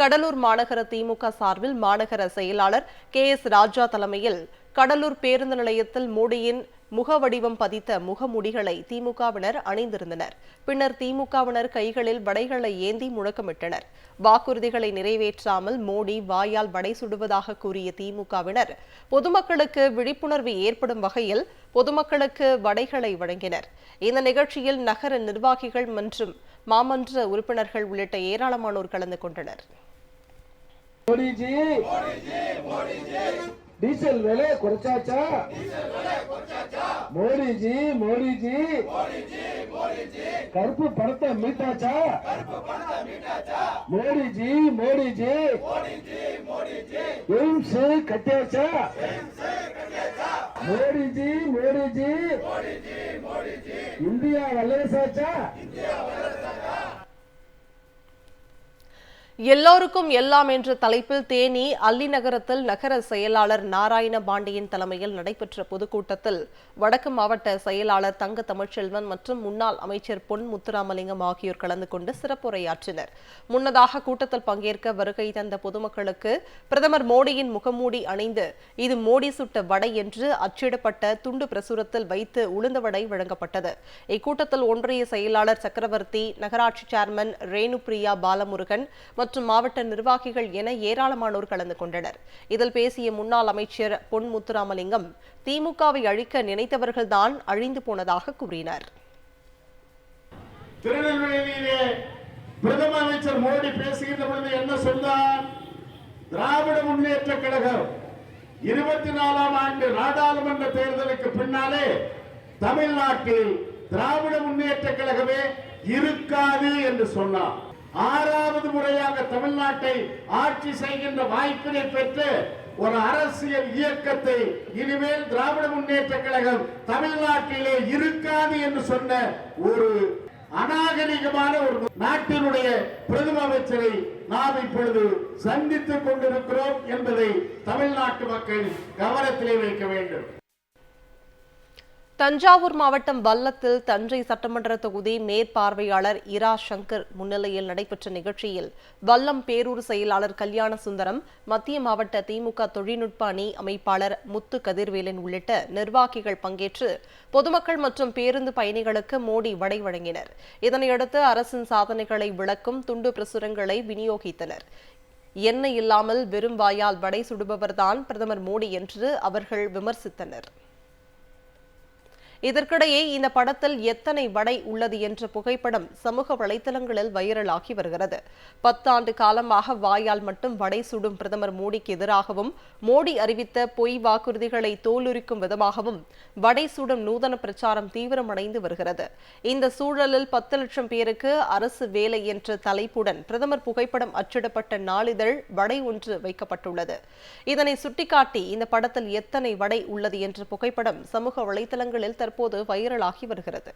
கடலூர் மாநகர திமுக சார்பில் மாநகர செயலாளர் கே எஸ் ராஜா தலைமையில் கடலூர் பேருந்து நிலையத்தில் மோடியின் முகவடிவம் பதித்த முகமுடிகளை திமுகவினர் அணிந்திருந்தனர். பின்னர் திமுகவினர் கைகளில் வடைகளை ஏந்தி முழக்கமிட்டனர். வாக்குறுதிகளை நிறைவேற்றாமல் மோடி வாயால் வடை சுடுவதாக கூறிய திமுகவினர் பொதுமக்களுக்கு விழிப்புணர்வு ஏற்படும் வகையில் பொதுமக்களுக்கு வடைகளை வழங்கினர். இந்த நிகழ்ச்சியில் நகர நிர்வாகிகள் மற்றும் மாமன்ற உறுப்பினர்கள் உள்ளிட்ட ஏராளமானோர் கலந்து கொண்டனர். மோடிஜி டீசல் விலை குறைச்சாச்சா? மோடிஜி மோடிஜி கருப்பு பணத்தை மீட்டாச்சா? மோடிஜி மோடிஜி எய்ம்ஸ் கட்டியாச்சா? மோடிஜி மோடிஜி இந்தியா வல்லரசாச்சா? எல்லோருக்கும் எல்லாம் என்ற தலைப்பில் தேனி அல்லி நகரத்தில் நகர செயலாளர் நாராயண பாண்டியன் தலைமையில் நடைபெற்ற பொதுக்கூட்டத்தில் வடக்கு மாவட்ட செயலாளர் தங்க தமிழ்ச்செல்வன் மற்றும் முன்னாள் அமைச்சர் பொன் முத்துராமலிங்கம் ஆகியோர் கலந்து கொண்டு சிறப்புரையாற்றினர். முன்னதாக கூட்டத்தில் பங்கேற்க வருகை தந்த பொதுமக்களுக்கு பிரதமர் மோடியின் முகமூடி அணிந்து இது மோடி சுட்ட வடை என்று அச்சிடப்பட்ட துண்டு பிரசுரத்தில் வைத்து உளுந்த வடை வழங்கப்பட்டது. இக்கூட்டத்தில் ஒன்றிய செயலாளர் சக்கரவர்த்தி நகராட்சி சேர்மன் ரேணுபிரியா பாலமுருகன் மற்றும் மாவட்ட நிர்வாகிகள் என ஏராளமானோர் கலந்து கொண்டனர். இதில் பேசிய முன்னாள் அமைச்சர் பொன் முத்துராமலிங்கம் திமுகவை அழிக்க நினைத்தவர்கள்தான் அழிந்து போனதாக கூறினார். திருநெல்வேலியிலே பிரதம அமைச்சர் மோடி பேசுகின்ற பொழுது என்ன சொன்னார்? திராவிட முன்னேற்ற கழகம் இருபத்தி நாலாம் ஆண்டு நாடாளுமன்ற தேர்தலுக்கு பின்னாலே தமிழ்நாட்டில் திராவிட முன்னேற்ற கழகமே இருக்காது என்று சொன்னார். ஆறாவது முறையாக தமிழ்நாட்டை ஆட்சி செய்கின்ற வாய்ப்பினை பெற்று ஒரு அரசியல் இயக்கத்தை இனிமேல் திராவிட முன்னேற்ற கழகம் தமிழ்நாட்டிலே இருக்காது என்று சொன்ன ஒரு அநாகரிகமான ஒரு நாட்டினுடைய பிரதம அமைச்சரை நாம் இப்பொழுது சந்தித்துக் கொண்டிருக்கிறோம் என்பதை தமிழ்நாட்டு மக்கள் கவனத்திலே வைக்க வேண்டும். தஞ்சாவூர் மாவட்டம் வல்லத்தில் தஞ்சை சட்டமன்ற தொகுதி மேற்பார்வையாளர் இரா சங்கர் முன்னிலையில் நடைபெற்ற நிகழ்ச்சியில் வல்லம் பேரூர் செயலாளர் கல்யாண சுந்தரம் மத்திய மாவட்ட திமுக தொழில்நுட்ப அணி அமைப்பாளர் முத்து கதிர்வேலன் உள்ளிட்ட நிர்வாகிகள் பங்கேற்று பொதுமக்கள் மற்றும் பேருந்து பயணிகளுக்கு மோடி வடை வழங்கினர். இதனையடுத்து அரசின் சாதனைகளை விளக்கும் துண்டு பிரசுரங்களை விநியோகித்தனர். எண்ணெய் இல்லாமல் வெறும் வாயால் வடை சுடுபவர்தான் பிரதமர் மோடி என்று அவர்கள் விமர்சித்தனர். இதற்கிடையே இந்த படத்தில் எத்தனை வடை உள்ளது என்ற புகைப்படம் சமூக வலைதளங்களில் வைரலாகி வருகிறது. பத்தாண்டு காலமாக வாயால் மட்டும் வடை சுடும் பிரதமர் மோடிக்கு எதிராகவும் மோடி அறிவித்த பொய் வாக்குறுதிகளை தோலுரிக்கும் விதமாகவும் வடை சுடும் நூதன பிரச்சாரம் தீவிரமடைந்து வருகிறது. இந்த சூழலில் பத்து லட்சம் பேருக்கு அரசு வேலை என்ற தலைப்புடன் பிரதமர் புகைப்படம் அச்சிடப்பட்ட நாளிதழ் வடை ஒன்று வைக்கப்பட்டுள்ளது. இதனை சுட்டிக்காட்டி இந்த படத்தில் எத்தனை வடை உள்ளது என்ற புகைப்படம் சமூக வலைதளங்களில் தற்போது வைரலாகி வருகிறது.